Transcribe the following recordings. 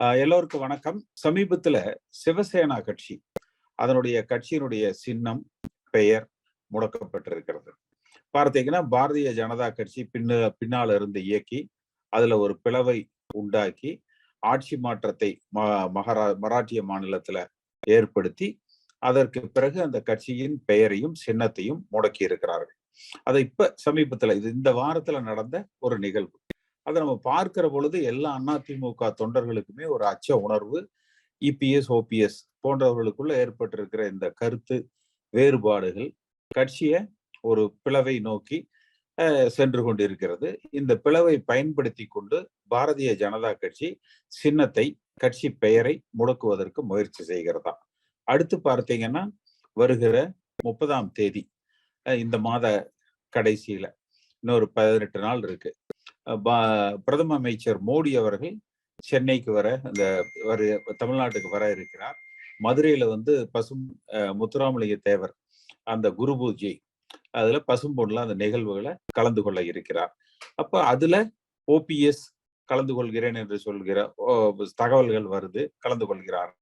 எல்லோருக்கும் வணக்கம். சமீபத்துல சிவசேனா கட்சி அதனுடைய கட்சியினுடைய சின்னம் பெயர் முடக்கப்பட்டிருக்கிறது. பார்த்தீங்கன்னா பாரதிய ஜனதா கட்சி பின்ன பின்னால இருந்து இயக்கி அதுல ஒரு பிளவை உண்டாக்கி ஆட்சி மாற்றத்தை மகாரா மராட்டிய மாநிலத்துல ஏற்படுத்தி அதற்கு பிறகு அந்த கட்சியின் பெயரையும் சின்னத்தையும் முடக்கி இருக்கிறார்கள் அதை இப்ப சமீபத்துல இது இந்த வாரத்துல நடந்த ஒரு நிகழ்வு. அதை நம்ம பார்க்கிற பொழுது எல்லா அதிமுக தொண்டர்களுக்குமே ஒரு அச்ச உணர்வு. இபிஎஸ் ஓபிஎஸ் போன்றவர்களுக்குள்ள ஏற்பட்டிருக்கிற இந்த கருத்து வேறுபாடுகள். கட்சியை ஒரு பிளவை நோக்கி சென்று கொண்டிருக்கிறது. இந்த பிளவை பயன்படுத்தி கொண்டு பாரதிய ஜனதா கட்சி சின்னத்தை கட்சி பெயரை முடக்குவதற்கு முயற்சி செய்கிறதா? அடுத்து பார்த்தீங்கன்னா வருகிற முப்பதாம் தேதி இந்த மாத கடைசியில இன்னொரு பதினெட்டு நாள் இருக்கு. பிரதம அமைச்சர் மோடி அவர்கள் சென்னைக்கு வர அந்த வர தமிழ்நாட்டுக்கு வர இருக்கிறார். மதுரையில வந்து பசும் முத்துராமலிங்க தேவர் அந்த குரு பூஜை அதுல பசும்பொன்ல அந்த நிகழ்வுகளை கலந்து கொள்ள இருக்கிறார். அப்ப அதுல ஓபிஎஸ் கலந்து கொள்கிறேன் என்று சொல்கிற தகவல்கள் வருது கலந்து கொள்கிறார்.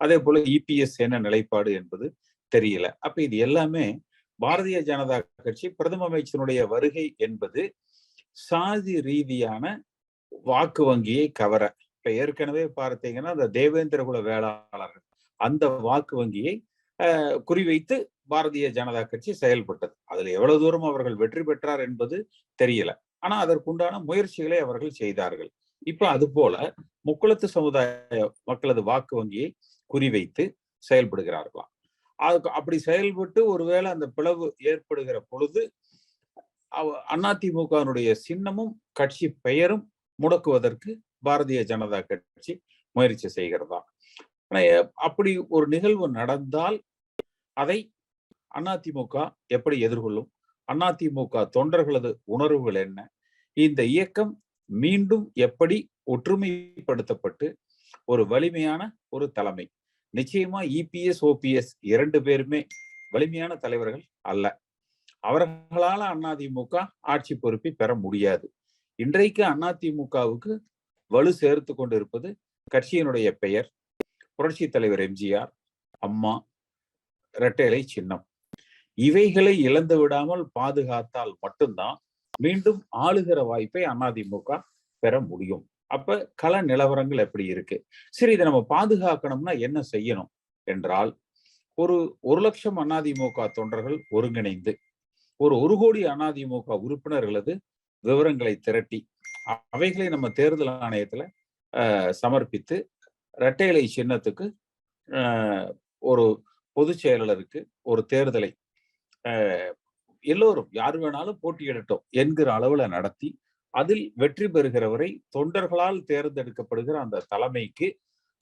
அதே போல இபிஎஸ் என்ன நிலைப்பாடு என்பது தெரியல. அப்ப இது எல்லாமே பாரதிய ஜனதா கட்சி பிரதம அமைச்சருடைய வருகை என்பது சாதி ரீதியான வாக்கு வங்கியை கவர. இப்ப ஏற்கனவே பார்த்தீங்கன்னா அந்த தேவேந்திர குல வேளாளர்கள் அந்த வாக்கு வங்கியை குறிவைத்து பாரதிய ஜனதா கட்சி செயல்பட்டது. அதுல எவ்வளவு தூரம் அவர்கள் வெற்றி பெற்றார் என்பது தெரியல. ஆனா அதற்குண்டான முயற்சிகளை அவர்கள் செய்தார்கள். இப்ப அது போல முக்குளத்து சமுதாய மக்களது வாக்கு வங்கியை குறிவைத்து செயல்படுகிறார்களாம். அதுக்கு அப்படி செயல்பட்டு ஒருவேளை அந்த பிளவு ஏற்படுகிற பொழுது அதிமுகனுடைய சின்னமும் கட்சி பெயரும் முடக்குவதற்கு பாரதிய ஜனதா கட்சி முயற்சி செய்கிறதா? அப்படி ஒரு நிகழ்வு நடந்தால் அதை அதிமுக எப்படி எதிர்கொள்ளும்? அதிமுக தொண்டர்களது உணர்வுகள் என்ன? இந்த இயக்கம் மீண்டும் எப்படி ஒற்றுமைப்படுத்தப்பட்டு ஒரு வலிமையான ஒரு தலைமை? நிச்சயமா இபிஎஸ் ஓபிஎஸ் இரண்டு பேருமே வலிமையான தலைவர்கள் அல்ல. அவர்களால அதிமுக ஆட்சி பொறுப்பை பெற முடியாது. இன்றைக்கு அதிமுகவுக்கு வலு சேர்த்து கொண்டிருப்பது கட்சியினுடைய பெயர். புரட்சி தலைவர் எம்ஜிஆர் அம்மா இரட்டைலை சின்னம். இவைகளை இழந்து விடாமல் பாதுகாத்தால் மட்டும்தான் மீண்டும் ஆளுகிற வாய்ப்பை அதிமுக பெற முடியும். அப்ப கள நிலவரங்கள் எப்படி இருக்கு? சரி இதை நம்ம பாதுகாக்கணும்னா என்ன செய்யணும்? என்றால் ஒரு ஒரு லட்சம் அதிமுக தொண்டர்கள் ஒருங்கிணைந்து ஒரு ஒரு கோடி அதிமுக உறுப்பினர்களது விவரங்களை திரட்டி அவைகளை நம்ம தேர்தல் ஆணையத்துல சமர்ப்பித்து இரட்டை இலை சின்னத்துக்கு ஒரு பொதுச் செயலாளருக்கு ஒரு தேர்தலை எல்லோரும் யார் வேணாலும் போட்டியிடட்டும் என்கிற அளவுல நடத்தி அதில் வெற்றி பெறுகிறவரை தொண்டர்களால் தேர்ந்தெடுக்கப்படுகிற அந்த தலைமைக்கு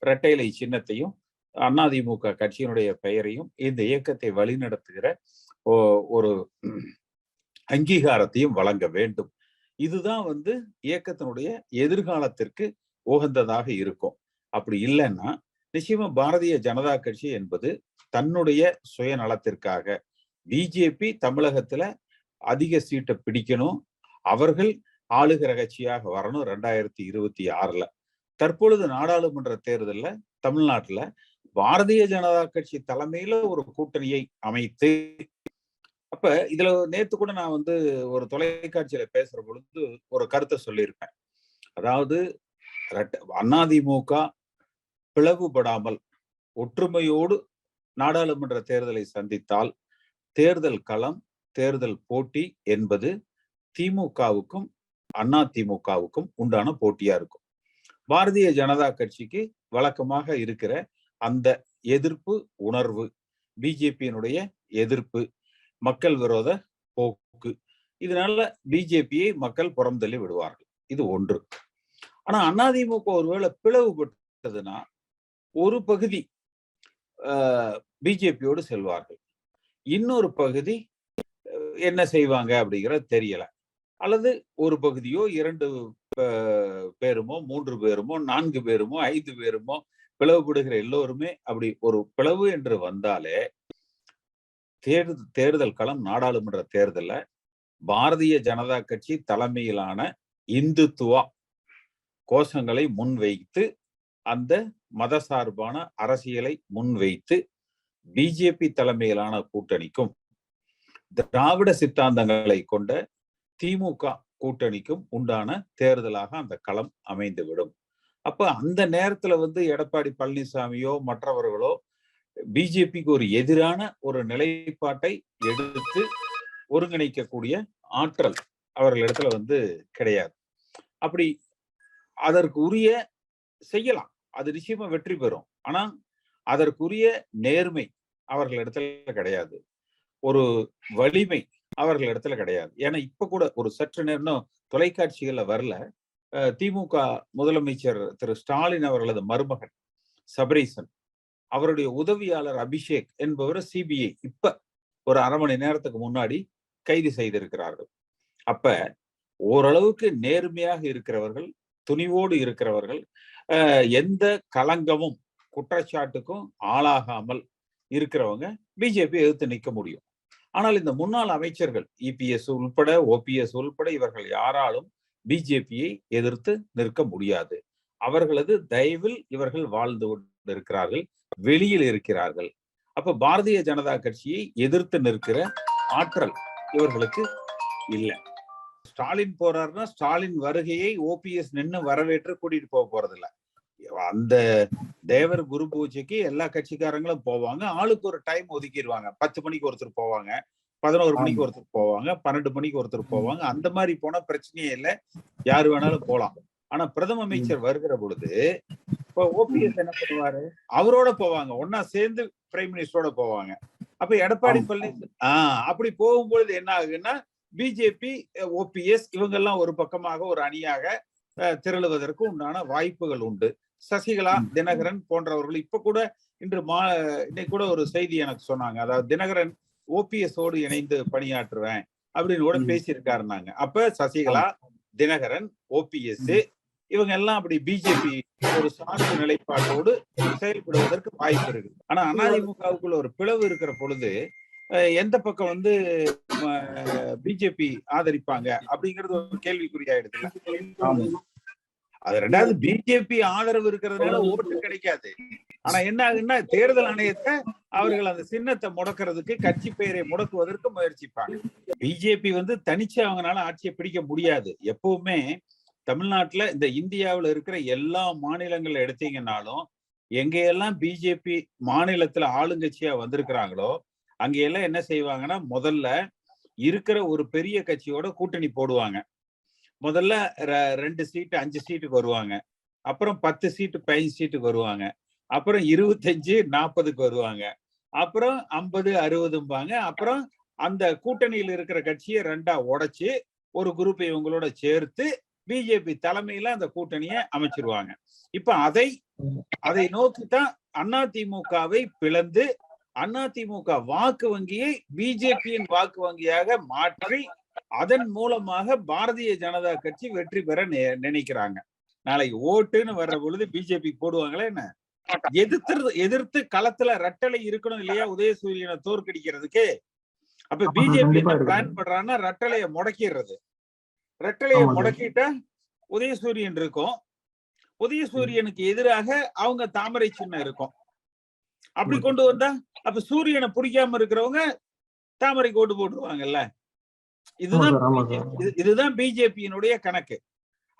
இரட்டை இலை சின்னத்தையும் அதிமுக கட்சியினுடைய பெயரையும் இந்த இயக்கத்தை வழிநடத்துகிற ஒரு அங்கீகாரத்தையும் வழங்க வேண்டும். இதுதான் வந்து இயக்கத்தினுடைய எதிர்காலத்திற்கு உகந்ததாக இருக்கும். அப்படி இல்லைன்னா நிச்சயமா பாரதிய ஜனதா கட்சி என்பது தன்னுடைய சுயநலத்திற்காக பிஜேபி தமிழகத்துல அதிக சீட்டை பிடிக்கணும் அவர்கள் ஆளுகிற கட்சியாக வரணும் ரெண்டாயிரத்தி இருபத்தி ஆறுல. தற்பொழுது நாடாளுமன்ற தேர்தலில் தமிழ்நாட்டுல பாரதிய ஜனதா கட்சி தலைமையில ஒரு கூட்டணியை அமைத்து அப்ப இதுல நேத்து கூட நான் வந்து ஒரு தொலைக்காட்சியில பேசுற பொழுது ஒரு கருத்தை சொல்லியிருப்பேன். அதாவது அதிமுக பிளவுபடாமல் ஒற்றுமையோடு நாடாளுமன்ற தேர்தலை சந்தித்தால் தேர்தல் களம் தேர்தல் போட்டி என்பது திமுகவுக்கும் அண்ணா திமுகவுக்கும் உண்டான போட்டியா இருக்கும். பாரதிய ஜனதா கட்சிக்கு வழக்கமாக இருக்கிற அந்த எதிர்ப்பு உணர்வு பிஜேபியினுடைய எதிர்ப்பு மக்கள் விரோத போக்கு. இதனால பிஜேபியை மக்கள் புறம்தள்ளி விடுவார்கள். இது ஒன்று. ஆனா அதிமுக ஒருவேளை பிளவுபட்டதுன்னா ஒரு பகுதி பிஜேபியோடு செல்வார்கள். இன்னொரு பகுதி என்ன செய்வாங்க அப்படிங்கிறது தெரியல. அல்லது ஒரு பகுதியோ இரண்டு பேருமோ மூன்று பேருமோ நான்கு பேருமோ ஐந்து பேருமோ பிளவுபடுகிற எல்லோருமே அப்படி ஒரு பிளவு என்று வந்தாலே தேர்தல் தேர்தல் களம் நாடாளுமன்ற தேர்தல பாரதிய ஜனதா கட்சி தலைமையிலான இந்துத்துவா கோஷங்களை முன்வைத்து அந்த மதசார்பான அரசியலை முன்வைத்து பிஜேபி தலைமையிலான கூட்டணிக்கும் திராவிட சித்தாந்தங்களை கொண்ட திமுக கூட்டணிக்கும் உண்டான தேர்தலாக அந்த களம் அமைந்துவிடும். அப்ப அந்த நேரத்துல வந்து எடப்பாடி பழனிசாமியோ மற்றவர்களோ பிஜேபிக்கு ஒரு எதிரான ஒரு நிலைப்பாட்டை எடுத்து ஒருங்கிணைக்கக்கூடிய ஆற்றல் அவர்களிடத்துல வந்து கிடையாது. அப்படி அதற்கு உரிய செய்யலாம். அது நிச்சயமா வெற்றி பெறும். ஆனா அதற்குரிய நேர்மை அவர்களிடத்துல கிடையாது. ஒரு வலிமை அவர்களிடத்துல கிடையாது. ஏன்னா இப்ப கூட ஒரு சற்று நேரம் தொலைக்காட்சிகள்ல வரல. திமுக முதலமைச்சர் திரு ஸ்டாலின் அவர்களது மருமகன் சபரீசன். அவருடைய உதவியாளர் அபிஷேக் என்பவர் சிபிஐ இப்ப ஒரு அரை மணி நேரத்துக்கு முன்னாடி கைது செய்திருக்கிறார்கள். அப்ப ஓரளவுக்கு நேர்மையாக இருக்கிறவர்கள் துணிவோடு இருக்கிறவர்கள் எந்த களங்கமும் குற்றச்சாட்டுக்கும் ஆளாகாமல் இருக்கிறவங்க பிஜேபி எதிர்த்து நிற்க முடியும். ஆனால் இந்த முன்னாள் அமைச்சர்கள் இபிஎஸ் உள்பட ஓபிஎஸ் உள்பட இவர்கள் யாராலும் பிஜேபியை எதிர்த்து நிற்க முடியாது. அவர்களது தயவில் இவர்கள் வாழ்ந்து கொண்டிருக்கிறார்கள். வெளியில் இருக்கிறார்கள். அப்ப பாரதிய ஜனதா கட்சியை எதிர்த்து நிற்கிற ஆற்றல் இவர்களுக்கு இல்லை. ஸ்டாலின் போறாருன்னா ஸ்டாலின் வருகையை ஓபிஎஸ் நின்று வரவேற்று கூட்டிட்டு போக போறதில்ல. அந்த தேவர் குரு பூஜைக்கு எல்லா கட்சிக்காரங்களும் போவாங்க. ஆளுக்கு ஒரு டைம் ஒதுக்கிடுவாங்க. பத்து மணிக்கு ஒருத்தர் போவாங்க. பதினோரு மணிக்கு ஒருத்தர் போவாங்க. பன்னெண்டு மணிக்கு ஒருத்தர் போவாங்க. அந்த மாதிரி போனா பிரச்சனையே இல்லை. யாரு வேணாலும் போலாம். ஆனா பிரதம அமைச்சர் வருகிற பொழுது இப்ப ஓபிஎஸ் என்ன பண்ணுவாரு? அவரோட போவாங்க. ஒன்னா சேர்ந்து பிரைம் மினிஸ்டரோட போவாங்க. அப்ப எடப்பாடி பழனிசாமி ஆஹ் அப்படி போகும்பொழுது என்ன ஆகுன்னா பிஜேபி ஓபிஎஸ் இவங்கெல்லாம் ஒரு பக்கமாக ஒரு அணியாக திரளுவதற்கு உண்டான வாய்ப்புகள் உண்டு. சசிகலா தினகரன் போன்றவர்கள் இப்ப கூட இன்று மா இன்னைக்கு கூட ஒரு செய்தி எனக்கு சொன்னாங்க. அதாவது தினகரன் ஓபிஎஸ் ஓடு இணைந்து பணியாற்றுவேன் அப்படின்னு கூட பேசியிருக்காருனாங்க அப்ப சசிகலா தினகரன் ஓபிஎஸ் இவங்க எல்லாம் அப்படி பிஜேபி ஒரு சார்பு நிலைப்பாட்டோடு செயல்படுவதற்கு வாய்ப்பு இருக்கு ஆனா அதிமுகவுக்குள்ள ஒரு பிளவு இருக்கிற பொழுது எந்த பக்கம் வந்து பிஜேபி ஆதரிப்பாங்க அப்படிங்கிறது ஒரு கேள்விக்குறியாயிடுது. அது ரெண்டாவது பிஜேபி ஆதரவு இருக்கிறதுனால ஓட்டு கிடைக்காது. ஆனா என்ன ஆகுன்னா தேர்தல் ஆணையத்தை அவர்கள் அந்த சின்னத்தை முடக்கிறதுக்கு கட்சி பெயரை முடக்குவதற்கு முயற்சிப்பாங்க. பிஜேபி வந்து தனிச்சு அவங்களால ஆட்சியை பிடிக்க முடியாது. எப்பவுமே தமிழ்நாட்டுல இந்த இந்தியாவில் இருக்கிற எல்லா மாநிலங்கள் எடுத்தீங்கன்னாலும் எங்கெல்லாம் பிஜேபி மாநிலத்துல ஆளுங்கட்சியா வந்திருக்கிறாங்களோ அங்கெல்லாம் என்ன செய்வாங்கன்னா முதல்ல இருக்கிற ஒரு பெரிய கட்சியோட கூட்டணி போடுவாங்க. முதல்ல ரெண்டு சீட்டு அஞ்சு சீட்டுக்கு வருவாங்க. அப்புறம் பத்து சீட்டு பதினஞ்சு சீட்டுக்கு வருவாங்க. அப்புறம் இருபத்தஞ்சு நாற்பதுக்கு வருவாங்க. அப்புறம் ஐம்பது அறுபதும்பாங்க. அப்புறம் அந்த கூட்டணியில் இருக்கிற கட்சியை ரெண்டா உடைச்சு ஒரு குரூப் இவங்களோட சேர்த்து பிஜேபி தலைமையில அந்த கூட்டணியை அமைச்சிருவாங்க. இப்ப அதை அதை நோக்கித்தான் அதிமுகவை பிளந்து அதிமுக வாக்கு வங்கியை பிஜேபியின் வாக்கு வங்கியாக மாற்றி அதன் மூலமாக பாரதிய ஜனதா கட்சி வெற்றி பெற நினைக்கிறாங்க. நாளைக்கு ஓட்டுன்னு வர்ற பொழுது பிஜேபி போடுவாங்களே என்ன? எதிர்த்து எதிர்த்து களத்துல ரட்டளை இருக்கணும் இல்லையா? உதயசூரியனை தோற்கடிக்கிறதுக்கு. அப்ப பிஜேபி பிளான் பண்றான்னா ரட்டளைய முடக்கிடுறது. ரெட்டலையை முடக்கிட்டா உதயசூரியன் இருக்கும். உதயசூரியனுக்கு எதிராக அவங்க தாமரை சின்னம் இருக்கும். அப்படி கொண்டு வந்தா அப்ப சூரியனை பிடிக்காம இருக்கிறவங்க தாமரைக்கு ஓட்டு போட்டுருவாங்கல்ல. இதுதான் இதுதான் பிஜேபியினுடைய கணக்கு.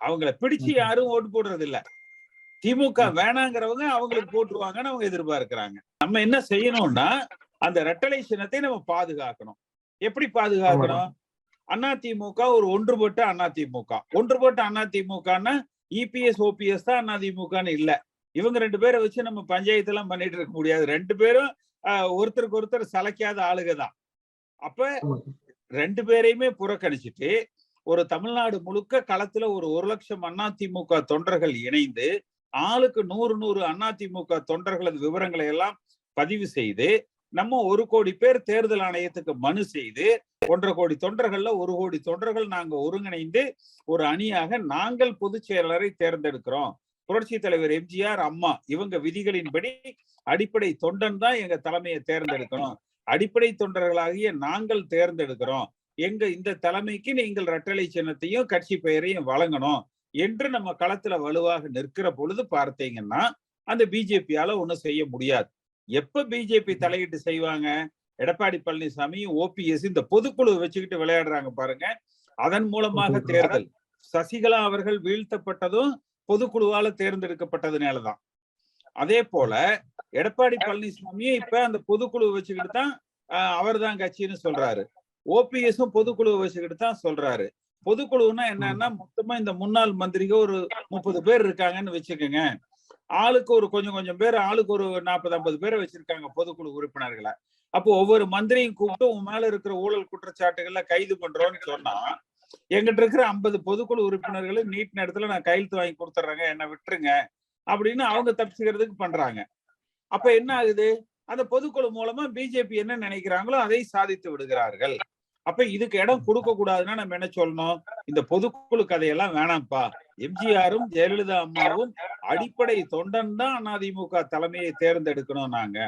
அவங்கள பிடிச்சு யாரும் ஓட்டு போடுறது இல்ல திமுக வேணாங்கிறவங்க அவங்களுக்கு போட்டுருவாங்கன்னு அவங்க எதிர்பார்க்கிறாங்க. நம்ம என்ன செய்யணும்னா அந்த ரெட்டலை சின்னத்தை நம்ம பாதுகாக்கணும். எப்படி பாதுகாக்கணும்? அதிமுக ஒரு ஒன்றுபட்ட அதிமுக ஒன்றுபட்ட அதிமுகன்னா இபிஎஸ் ஓபிஎஸ் தான் அதிமுகன்னு இல்ல. இவங்க ரெண்டு பேரை வச்சு நம்ம பஞ்சாயத்து எல்லாம் பண்ணிட்டு இருக்க முடியாது. ரெண்டு பேரும் ஒருத்தருக்கு ஒருத்தர் சலைக்காத ஆளுக தான். அப்ப ரெண்டு பேரையுமே புறக்கணிச்சிட்டு ஒரு தமிழ்நாடு முழுக்க களத்துல ஒரு ஒரு லட்சம் அதிமுக தொண்டர்கள் இணைந்து ஆளுக்கு நூறு நூறு அதிமுக தொண்டர்களது விவரங்களை எல்லாம் பதிவு செய்து நம்ம ஒரு கோடி பேர் தேர்தல் ஆணையத்துக்கு மனு செய்து ஒன்றரை கோடி தொண்டர்கள்ல ஒரு கோடி தொண்டர்கள் நாங்க ஒருங்கிணைந்து ஒரு அணியாக நாங்கள் பொதுச் செயலரை தேர்ந்தெடுக்கிறோம். புரட்சி தலைவர் எம்ஜிஆர் அம்மா இவங்க விதிகளின்படி அடிப்படை தொண்டன் தான் எங்க தலைமையை தேர்ந்தெடுக்கணும். அடிப்படை தொண்டர்களாகிய நாங்கள் தேர்ந்தெடுக்கிறோம். எங்க இந்த தலைமைக்கு நீங்கள் ரட்டளை சின்னத்தையும் கட்சி பெயரையும் வழங்கணும் என்று நம்ம களத்துல வலுவாக நிற்கிற பொழுது பார்த்தீங்கன்னா அந்த பிஜேபியால ஒண்ணும் செய்ய முடியாது. எப்ப பிஜேபி தலையிட்டு செய்வாங்க? எடப்பாடி பழனிசாமி ஓபிஎஸ் இந்த பொதுக்குழு வச்சுக்கிட்டு விளையாடுறாங்க பாருங்க. அதன் மூலமாக தேர்தல். சசிகலா அவர்கள் வீழ்த்தப்பட்டதும் பொதுக்குழுவால தேர்ந்தெடுக்கப்பட்டதுனாலதான். அதே போல எடப்பாடி பழனிசாமியே இப்ப அந்த பொதுக்குழு வச்சுக்கிட்டு தான் அவர் தான் கட்சின்னு சொல்றாரு. ஓபிஎஸும் பொதுக்குழு வச்சுக்கிட்டு தான் சொல்றாரு. பொதுக்குழுன்னா என்னன்னா மொத்தமா இந்த முன்னாள் மந்திரிக ஒரு முப்பது பேர் இருக்காங்கன்னு வச்சுக்கோங்க. ஆளுக்கு ஒரு கொஞ்சம் கொஞ்சம் பேர் ஆளுக்கு ஒரு நாற்பது ஐம்பது பேரை வச்சிருக்காங்க பொதுக்குழு உறுப்பினர்களை. அப்போ ஒவ்வொரு மந்திரியும் கூப்பிட்டு உன் மேல இருக்கிற ஊழல் குற்றச்சாட்டுகள்ல கைது பண்றோம்னு சொன்னா எங்கிட்ட இருக்கிற ஐம்பது பொதுக்குழு உறுப்பினர்களை நீட் நேரத்துல நான் கையெழுத்து வாங்கி கொடுத்துட்றேங்க என்ன விட்டுருங்க அப்படின்னு அவங்க தப்பிச்சுக்கிறதுக்கு பண்றாங்க. அப்ப என்ன ஆகுது? அந்த பொதுக்குழு மூலமா பிஜேபி என்ன நினைக்கிறாங்களோ அதை சாதித்து விடுகிறார்கள். அப்ப இதுக்கு இடம் கொடுக்க கூடாதுன்னா நம்ம என்ன சொல்லணும்? இந்த பொதுக்குழு கதையெல்லாம் வேணாம்ப்பா. எம்ஜிஆரும் ஜெயலலிதா அம்மாவும் அடிப்படை தொண்டன் தான் அதிமுக தலைமையை தேர்ந்தெடுக்கணும் நாங்க.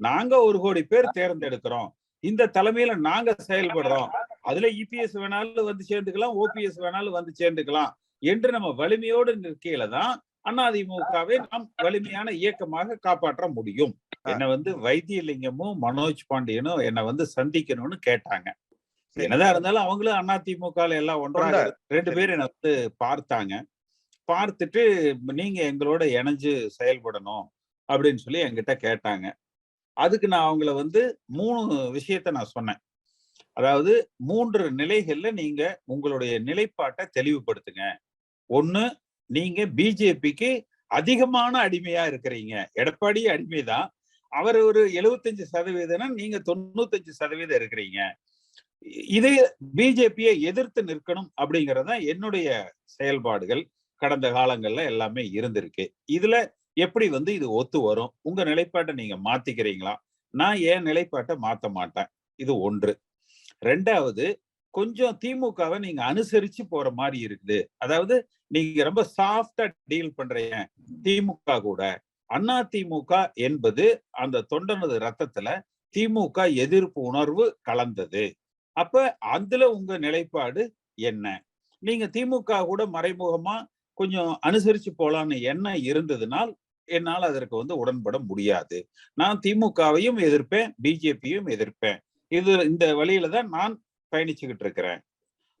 நாங்க ஒரு கோடி பேர் தேர்ந்தெடுக்கிறோம். இந்த தலைமையில நாங்க செயல்படுறோம். அதுல இபிஎஸ் வேணாலும் வந்து சேர்ந்துக்கலாம் ஓபிஎஸ் வேணாலும் வந்து சேர்ந்துக்கலாம் என்று நம்ம வலிமையோடு நிற்கையில தான் அதிமுகவை நாம் வலிமையான இயக்கமாக காப்பாற்ற முடியும். என்ன வந்து வைத்தியலிங்கமும் மனோஜ் பாண்டியனும் என்னை வந்து சந்திக்கணும்னு கேட்டாங்க. என்னதான் இருந்தாலும் அவங்களும் அதிமுக எல்லாம் ஒன்றாக ரெண்டு பேரும் என்ன வந்து பார்த்தாங்க. பார்த்துட்டு நீங்க எங்களோட இணைஞ்சு செயல்படணும் அப்படின்னு சொல்லி என்கிட்ட கேட்டாங்க. அதுக்கு நான் அவங்கள வந்து மூணு விஷயத்த நான் சொன்னேன். அதாவது மூன்று நிலைகள்ல நீங்க உங்களுடைய நிலைப்பாட்டை தெளிவுபடுத்துங்க. ஒண்ணு நீங்க பிஜேபிக்கு அதிகமான அடிமையா இருக்கிறீங்க. எடப்பாடி அடிமைதான். அவர் ஒரு எழுபத்தஞ்சு சதவீதம் நீங்க தொண்ணூத்தஞ்சு சதவீதம் இருக்கிறீங்க. இது பிஜேபியை எதிர்த்து நிற்கணும் அப்படிங்கறத என்னுடைய செயல்பாடுகள். கடந்த காலங்கள்ல எல்லாமே இருந்திருக்கு. இதுல எப்படி வந்து இது ஒத்து வரும்? உங்க நிலைப்பாட்டை நீங்க மாத்திக்கிறீங்களா? நான் என் நிலைப்பாட்டை மாத்த மாட்டேன். இது ஒன்று. ரெண்டாவது கொஞ்சம் திமுகவை நீங்க அனுசரிச்சு போற மாதிரி இருக்குது. அதாவது நீங்க ரொம்ப சாஃப்டா டீல் பண்றீங்க திமுக கூட அண்ணா திமுக என்பது அந்த தொண்டனது ரத்தத்துல திமுக எதிர்ப்பு உணர்வு கலந்தது. அப்ப அதுல உங்க நிலைப்பாடு என்ன? நீங்க திமுக கூட மறைமுகமா கொஞ்சம் அனுசரிச்சு போலான்னு என்ன இருந்ததுனால் என்னால் அதற்கு வந்து உடன்பட முடியாது. நான் திமுகவையும் எதிர்ப்பேன் பிஜேபியும் எதிர்ப்பேன். இது இந்த வழியில தான் நான் பயணிச்சுக்கிட்டு இருக்கிறேன்.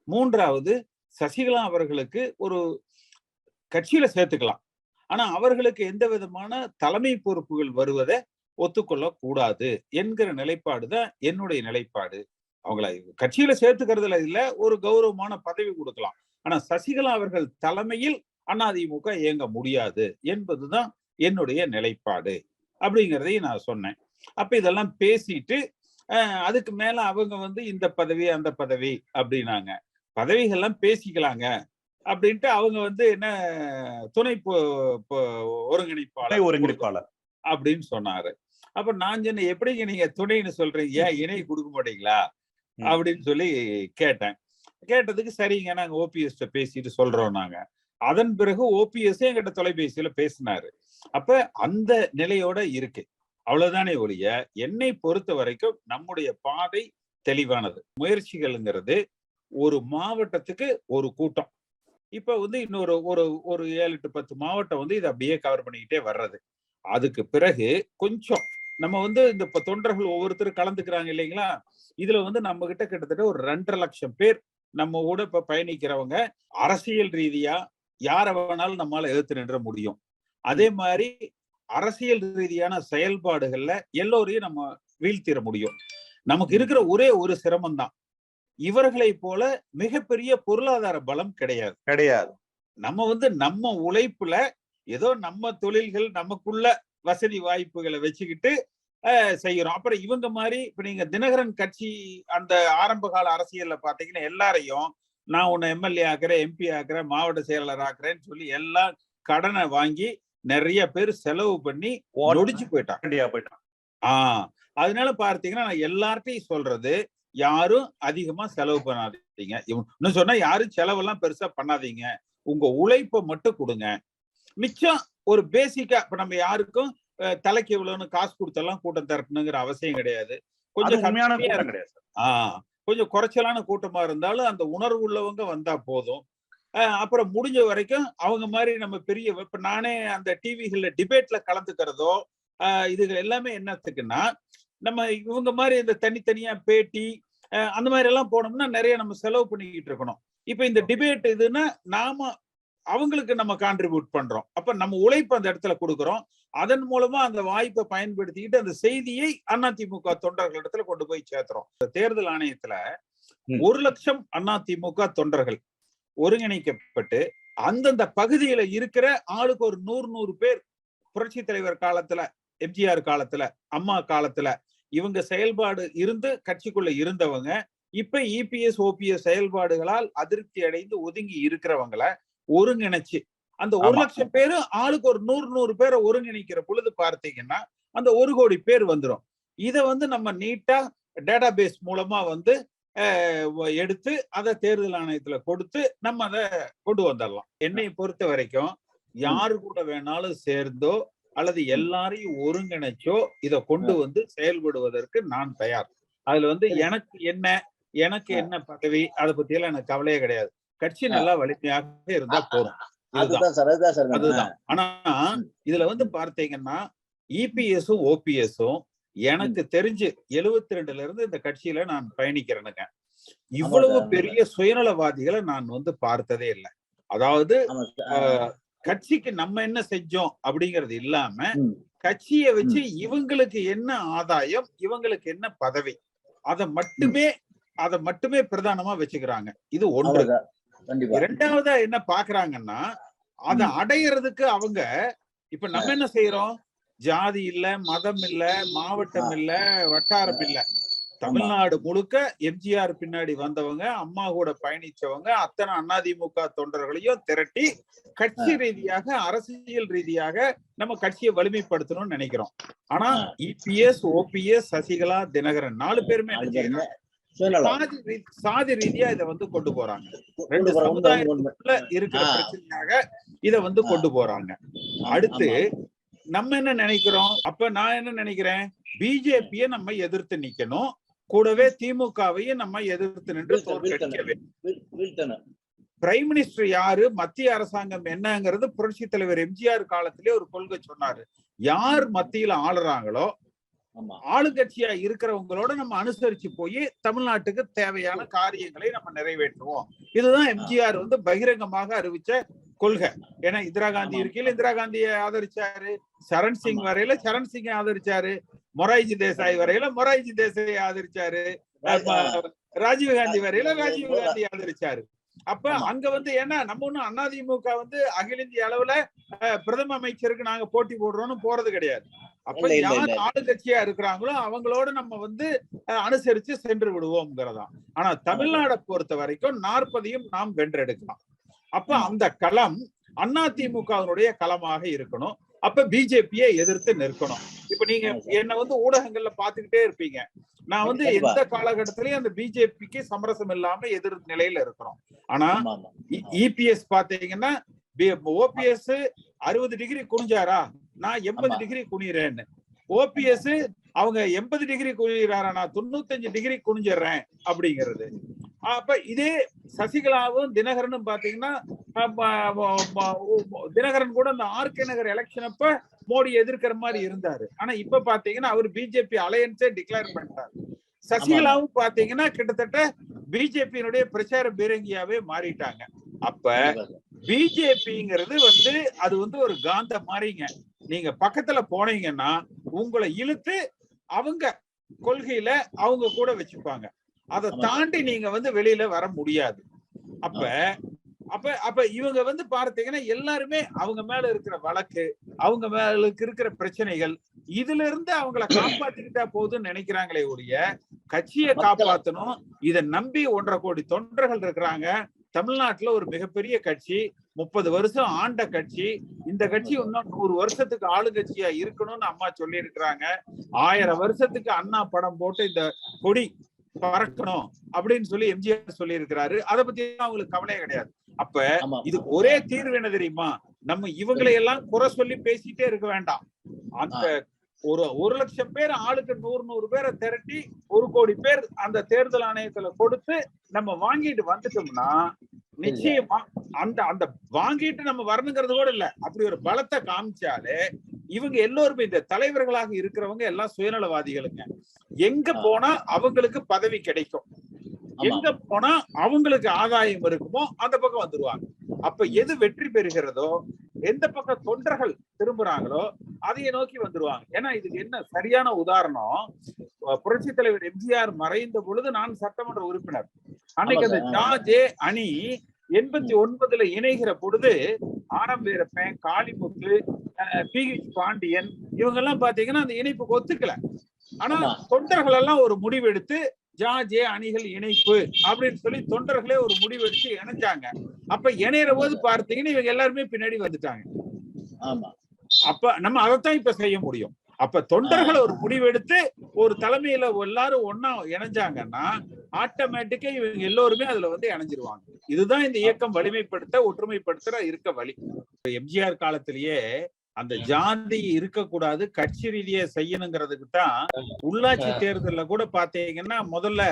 மூன்றாவது சசிகலா அவர்களுக்கு ஒரு கட்சியில சேர்த்துக்கலாம். ஆனா அவர்களுக்கு எந்த விதமான தலைமை பொறுப்புகள் வருவதை ஒத்துக்கொள்ள கூடாது என்கிற நிலைப்பாடு தான் என்னுடைய நிலைப்பாடு. அவங்கள கட்சியில சேர்த்துக்கிறதுல இல்ல ஒரு கௌரவமான பதவி கொடுக்கலாம். ஆனா சசிகலா அவர்கள் தலைமையில் அதிமுக இயங்க முடியாது என்பதுதான் என்னுடைய நிலைப்பாடு அப்படிங்கிறதையும் நான் சொன்னேன். அப்ப இதெல்லாம் பேசிட்டு அதுக்கு மேல அவங்க வந்து இந்த பதவி அந்த பதவி அப்படின்னாங்க. பதவிகள்லாம் பேசிக்கலாங்க அப்படின்ட்டு அவங்க வந்து என்ன துணை ஒருங்கிணைப்பாளர் ஒருங்கிணைப்பாளர். அப்படின்னு சொன்னாரு. அப்ப நான் சொன்ன எப்படிங்க நீங்க துணைன்னு சொல்றீங்க? ஏன் இணை கொடுக்க மாட்டீங்களா? அப்படின்னு சொல்லி கேட்டேன். கேட்டதுக்கு சரிங்க நாங்க ஓபிஎஸ் பேசிட்டு சொல்றோம் நாங்க. அதன் பிறகு ஓபிஎஸ் என்கிட்ட தொலைபேசியில பேசினாரு. அப்ப அந்த நிலையோட இருக்கு. அவ்வளவுதானே ஒழிய என்னை பொறுத்த வரைக்கும் நம்முடைய பாதை தெளிவானது. முயற்சிகள்ங்கிறது ஒரு மாவட்டத்துக்கு ஒரு கூட்டம். இப்ப வந்து இன்னொரு ஒரு ஒரு ஏழு எட்டு பத்து மாவட்டம் வந்து இதை அப்படியே கவர் பண்ணிக்கிட்டே வர்றது. அதுக்கு பிறகு கொஞ்சம் நம்ம வந்து இந்த இப்ப தொண்டர்கள் ஒவ்வொருத்தரும் கலந்துக்கிறாங்க இல்லைங்களா? இதுல வந்து நம்ம கிட்ட கிட்டத்தட்ட ஒரு ரெண்டரை லட்சம் பேர் நம்ம கூட இப்ப பயணிக்கிறவங்க அரசியல் ரீதியா யார வேணாலும் நம்மளால எதிர்த்து நின்ற முடியும். அதே மாதிரி அரசியல் ரீதியான செயல்பாடுகள்ல எல்லோரையும் நம்ம வீழ்த்திட முடியும். நமக்கு இருக்கிற ஒரே ஒரு சிரமம் தான். இவர்களை போல மிகப்பெரிய பொருளாதார பலம் கிடையாது. கிடையாது. நம்ம வந்து நம்ம உழைப்புல ஏதோ நம்ம தொழில்கள் நமக்குள்ள வசதி வாய்ப்புகளை வச்சுக்கிட்டு செய்யறோம் அப்புறம் இவங்க மாதிரி இப்ப நீங்க தினகரன் கட்சி அந்த ஆரம்ப கால அரசியல்ல பாத்தீங்கன்னா எல்லாரையும் நான் உன்னை எம்எல்ஏ ஆக்குறேன் எம்பி ஆக்குறேன் மாவட்ட செயலர் ஆக்குறேன்னு சொல்லி எல்லாம் கடனை வாங்கி நிறைய பேர் செலவு பண்ணி ஒடிச்சு போயிட்டான் போயிட்டான் ஆஹ் அதனால பார்த்தீங்கன்னா நான் எல்லார்ட்டையும் சொல்றது யாரும் அதிகமா செலவு பண்ணாதீங்க. இன்னும் சொன்னா யாரும் செலவெல்லாம் பெருசா பண்ணாதீங்க. உங்க உழைப்பை மட்டும் கொடுங்க. மிச்சம் ஒரு பேசிக்கா இப்ப நம்ம யாருக்கும் தலைக்கு இவ்வளவுன்னு காசு கொடுத்தெல்லாம் கூட்டம் திரட்டணுங்கிற அவசியம் கிடையாது. கொஞ்சம் கம்மியான கூட்டம் கிடையாது ஆஹ் கொஞ்சம் குறைச்சலான கூட்டமா இருந்தாலும் அந்த உணர்வு உள்ளவங்க வந்தா போதும். அப்புறம் முடிஞ்ச வரைக்கும் அவங்க மாதிரி நம்ம பெரிய இப்ப நானே அந்த டிவிகள்ல டிபேட்ல கலந்துக்கிறதோ இதுகள் எல்லாமே என்னத்துக்குன்னா நம்ம இவங்க மாதிரி இந்த தனித்தனியா பேட்டி அந்த மாதிரி எல்லாம் போனோம்னா நிறைய நம்ம செலவு பண்ணிக்கிட்டு இருக்கணும். இப்ப இந்த டிபேட் இதுன்னா நாம அவங்களுக்கு நம்ம கான்ட்ரிபியூட் பண்றோம். அப்ப நம்ம உழைப்பு அந்த இடத்துல கொடுக்குறோம். அதன் மூலமா அந்த வாய்ப்பை பயன்படுத்திக்கிட்டு அந்த செய்தியை அதிமுக தொண்டர்களிடத்துல கொண்டு போய் சேர்த்துறோம். தேர்தல் ஆணையத்துல. ஒரு லட்சம் அதிமுக தொண்டர்கள் ஒருங்கிணைக்கப்பட்டு அந்தந்த பகுதியில இருக்கிற ஆளுக்கு ஒரு நூறு நூறு பேர் புரட்சி தலைவர் காலத்துல எம்ஜிஆர் காலத்துல அம்மா காலத்துல இவங்க செயல்பாடு இருந்து கட்சிக்குள்ள இருந்தவங்க இப்ப இபிஎஸ் ஓபிஎஸ் செயல்பாடுகளால் அதிருப்தி அடைந்து ஒதுங்கி இருக்கிறவங்கள ஒருங்கிணைச்சு அந்த ஒரு. லட்சம் பேரு ஆளுக்கு ஒரு நூறு நூறு பேரை ஒருங்கிணைக்கிற பொழுது பார்த்தீங்கன்னா அந்த ஒரு கோடி பேர் வந்துரும் இத வந்து நம்ம நீட்டா டேட்டா பேஸ் மூலமா வந்து எடுத்து அதை தேர்தல் ஆணையத்துல கொடுத்து நம்ம அதை கொண்டு வந்துடலாம் என்னை பொறுத்த வரைக்கும் யாரு கூட வேணாலும் சேர்ந்தோ அல்லது எல்லாரையும் ஒருங்கிணைச்சோ இத கொண்டு வந்து செயல்படுவதற்கு நான் தயார் அதுல வந்து. எனக்கு என்ன எனக்கு. என்ன பதவி அதை பத்தி எல்லாம் எனக்கு கவலையே கிடையாது கட்சி. நல்லா வலிமையாக இருந்தா போதும். அதுதான் ஆனா இதுல வந்து பார்த்தீங்கன்னா இபிஎஸும் ஓபிஎஸும் எனக்கு தெரிஞ்சு 72 ரெண்டுல இருந்து இந்த கட்சியில நான் பயணிக்கிறேனுங்க. இவ்வளவு. பெரிய சுயநலவாதிகளை நான் வந்து பார்த்ததே இல்லை. அதாவது கட்சிக்கு நம்ம என்ன செஞ்சோம் அப்படிங்கிறது இல்லாம. கட்சியை வச்சு இவங்களுக்கு என்ன ஆதாயம் இவங்களுக்கு என்ன பதவி அதை மட்டுமே அதை மட்டுமே பிரதானமா வச்சுக்கிறாங்க. இது ஒன்று. இரண்டாவதா என்ன பாக்குறாங்கன்னா அதை. அடையிறதுக்கு அவங்க இப்ப நம்ம என்ன செய்யறோம் ஜாதி இல்ல மதம் இல்ல மாவட்டம். இல்ல வட்டாரம் இல்ல தமிழ்நாடு முழுக்க எம்ஜிஆர் பின்னாடி வந்தவங்க அம்மா கூட பயணிச்சவங்க அத்தனை அதிமுக தொண்டர்களையும் திரட்டி கட்சி ரீதியாக அரசியல் ரீதியாக நம்ம கட்சியை வலிமைப்படுத்தணும்னு நினைக்கிறோம். ஆனா. இபிஎஸ் ஓபிஎஸ் சசிகலா தினகரன் நாலு பேருமே என்ன சாதி சாதி ரீதியா இதை வந்து கொண்டு போறாங்க ரெண்டு. உள்ள இருக்கிற. பிரச்சனையாக இத வந்து. கொண்டு போறாங்க அடுத்து. நம்ம என்ன நினைக்கிறோம் அப்ப நான் என்ன நினைக்கிறேன் பிஜேபியை நம்ம எதிர்த்து நிக்கணும் கூடவே திமுகவையும் நம்ம எதிர்த்து நின்று தோற்கடிக்க. பிரைம் மினிஸ்டர் யாரு மத்திய அரசாங்கம் என்னங்கிறது புரட்சி தலைவர் எம்ஜிஆர் காலத்திலே ஒரு கொள்கை சொன்னாரு யார் மத்தியில ஆளுறாங்களோ ஆளுங்கட்சியா இருக்கிறவங்களோட நம்ம அனுசரிச்சு போய் தமிழ்நாட்டுக்கு தேவையான காரியங்களை நம்ம நிறைவேற்றுவோம். இதுதான் எம்ஜிஆர் வந்து பகிரங்கமாக அறிவிச்ச கொள்கை. ஏன்னா இந்திரா காந்தி. இருக்கையில இந்திரா காந்தியை ஆதரிச்சாரு. சரண் சிங். வரையில சரண் சிங்கை ஆதரிச்சாரு. மொராய்ஜி தேசாய் வரையில மொராய்ஜி தேசாயை ஆதரிச்சாரு. ராஜீவ் காந்தி வரையில ராஜீவ் காந்தி ஆதரிச்சாரு. அப்ப. அங்க வந்து என்ன நம்ம ஒண்ணும் அதிமுக வந்து அகில இந்திய அளவுல பிரதம அமைச்சருக்கு நாங்க போட்டி போடுறோம்னு போறது கிடையாது. அப்ப யார் இல்ல. ஆளுங்கட்சியா இருக்கிறாங்களோ அவங்களோட நம்ம வந்து அனுசரிச்சு சென்று விடுவோம்ங்கிறதான் ஆனா தமிழ்நாடை பொறுத்த வரைக்கும் நாற்பதையும் நாம் வென்றெடுக்கலாம் அப்ப. அந்த களம் அதிமுகவினுடைய களமாக இருக்கணும் அப்ப பிஜேபியை எதிர்த்து நிற்கணும் இப்ப நீங்க. என்ன வந்து ஊடகங்கள்ல பாத்துக்கிட்டே இருப்பீங்க நான் வந்து. எந்த காலகட்டத்திலயும் அந்த பிஜேபிக்கு சமரசம் இல்லாம எதிர் நிலையில இருக்கிறோம் ஆனா. இபிஎஸ் பாத்தீங்கன்னா ஓபிஎஸ் அறுபது டிகிரி குனிஞ்சாரா நான் எண்பது. டிகிரி குனிறேன்னு ஓபிஎஸ் அவங்க எண்பது டிகிரி குனிறாரா நான் தொண்ணூத்தஞ்சு டிகிரி குனிஞ்சிடுறேன் அப்படிங்கிறது. அப்ப இதே சசிகலாவும் தினகரனும் பாத்தீங்கன்னா தினகரன் கூட அந்த ஆர்கே நகர் எலெக்ஷன் அப்ப மோடி எதிர்க்கிற மாதிரி இருந்தாரு. ஆனா இப்ப பாத்தீங்கன்னா அவர் பிஜேபி அலையன்ஸே டிக்ளேர் பண்ணிட்டாரு. சசிகலாவும் பாத்தீங்கன்னா கிட்டத்தட்ட பிஜேபியினுடைய பிரச்சார பீரங்கியாவே மாறிட்டாங்க. அப்ப. பிஜேபிங்கிறது வந்து அது வந்து ஒரு காந்த மாதிரிங்க நீங்க பக்கத்துல போனீங்கன்னா உங்களை இழுத்து அவங்க கொள்கையில அவங்க கூட வச்சுப்பாங்க. அதை. தாண்டி நீங்க வந்து வெளியில வர முடியாது. அப்ப அப்ப அப்ப இவங்க வந்து பார்த்தீங்கன்னா எல்லாருமே அவங்க மேல இருக்கிற வழக்கு அவங்க மேலுக்கு இருக்கிற பிரச்சனைகள் இதுல இருந்து அவங்கள காப்பாத்திக்கிட்டா போதும்னு நினைக்கிறாங்களே ஒழிய கட்சியை காப்பாத்தணும். இதை நம்பி ஒன்றரை கோடி தொண்டர்கள் இருக்கிறாங்க. தமிழ்நாட்டுல ஒரு மிகப்பெரிய கட்சி முப்பது வருஷம் ஆண்ட கட்சி இந்த கட்சி இன்னும் நூறு வருஷத்துக்கு ஆளுங்கட்சியா இருக்கணும்னு அம்மா சொல்லி இருக்கிறாங்க ஆயிரம் வருஷத்துக்கு அண்ணா படம் போட்டு இந்த கொடி பறக்கணும் அப்படின்னு சொல்லி எம்ஜிஆர் சொல்லி இருக்கிறாரு அதை பத்தி அவங்களுக்கு கவலையே கிடையாது. அப்ப. இதுக்கு ஒரே தீர்வு என்ன தெரியுமா? நம்ம இவங்களை எல்லாம் குறை சொல்லி பேசிட்டே இருக்க வேண்டாம். அந்த ஒரு ஒரு லட்சம் பேர் ஆளுக்கு நூறு நூறு பேரை திரட்டி ஒரு கோடி பேர் அந்த தேர்தல் ஆணையத்துல கொடுத்து நம்ம வாங்கிட்டு வந்துட்டோம்னா நிச்சயமா அந்த அந்த வாங்கிட்டு நம்ம வரணுங்கிறது கூட இல்ல. அப்படி ஒரு பலத்தை காமிச்சாலே இவங்க எல்லோருமே இந்த தலைவர்களாக இருக்கிறவங்க எல்லாம் சுயநலவாதிகளுங்க. எங்க. போனா அவங்களுக்கு பதவி கிடைக்கும். எங்க போனா அவங்களுக்கு ஆதாயம் இருக்குமோ அந்த பக்கம் வந்துருவாங்க. அப்ப எது வெற்றி பெறுகிறதோ எந்த பக்கம் தொண்டர்கள் திரும்புறாங்களோ அதையே நோக்கி வந்துருவாங்க. ஏன்னா இதுக்கு என்ன சரியான உதாரணம்? புரட்சி தலைவர் எம்ஜிஆர் மறைந்த பொழுது நான் சட்டமன்ற உறுப்பினர். அன்னைக்கு அந்த ஆமா ஜாஜே அணி எண்பத்தி ஒன்பதுல இணைகிற பொழுது ஆரம் வீரப்பன் காளிமுத்து பி பாண்டியன் இவங்க எல்லாம் பாத்தீங்கன்னா அந்த இணைப்புக்கு ஒத்துக்கல. ஆனா. தொண்டர்கள் எல்லாம் ஒரு முடிவெடுத்து ஜாஜே அணிகள் இணைப்பு அப்படின்னு சொல்லி தொண்டர்களே ஒரு முடிவெடுத்து இணைஞ்சாங்க அப்ப இணையிற போது பார்த்தீங்கன்னா இவங்க எல்லாருமே பின்னாடி வந்துட்டாங்க. ஆமா. அப்ப நம்ம அதைத்தான் இப்ப செய்ய முடியும். அப்ப தொண்டர்கள் ஒரு முடிவெடுத்து ஒரு தலைமையில எல்லாரும் ஒன்னா இணைஞ்சாங்கன்னா ஆட்டோமேட்டிக்கா இவங்க எல்லோருமே அதுல வந்து இணைஞ்சிருவாங்க. இதுதான் இந்த இயக்கம் வலிமைப்படுத்த ஒற்றுமைப்படுத்துற இருக்க வழி. எம்ஜிஆர் காலத்திலேயே அந்த ஜாதி இருக்கக்கூடாது கட்சி ரீதியா செய்யணுங்கிறதுக்கு தான் உள்ளாட்சி தேர்தல்ல கூட பாத்தீங்கன்னா முதல்ல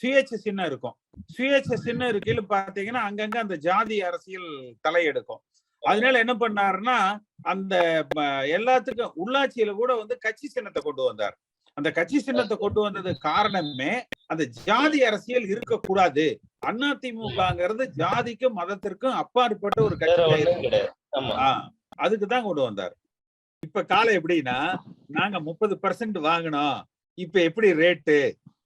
சுயேட்சை சின்னம் இருக்கும். சுயேட்சை சின்னம் இருக்கையில பாத்தீங்கன்னா அங்கங்க அந்த ஜாதி அரசியல் தலையெடுக்கும். அதனால என்ன பண்ணாருன்னா அந்த எல்லாத்துக்கும் உள்ளாட்சியில கூட வந்து கட்சி சின்னத்தை கொண்டு வந்தார். அந்த கட்சி சின்னத்தை கொண்டு வந்தது காரணமே அந்த ஜாதி அரசியல் இருக்கக்கூடாது. அதிமுகங்கிறது ஜாதிக்கும் மதத்திற்கும் அப்பாற்பட்ட ஒரு வேற அதுக்கு தான் கொண்டு வந்தார். இப்ப காலம் எப்படின்னா நாங்க முப்பது பர்சன்ட் வாங்கினோம். இப்ப எப்படி ரேட்டு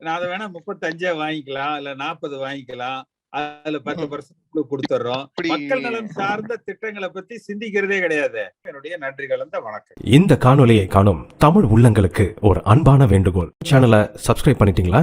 நான் அதை வேணா முப்பத்தஞ்சா வாங்கிக்கலாம் இல்ல நாற்பது வாங்கிக்கலாம். அதுல பத்து பர்சன்ட் கொடுத்துட்றோம் இப்படி மக்கள் நலன் சார்ந்த திட்டங்களை பத்தி சிந்திக்கிறதே கிடையாது. என்னுடைய நன்றி கலந்த வணக்கம். இந்த காணொளியை காணும் தமிழ் உள்ளங்களுக்கு ஒரு அன்பான வேண்டுகோள். சேனலை சப்ஸ்கிரைப் பண்ணிட்டீங்களா?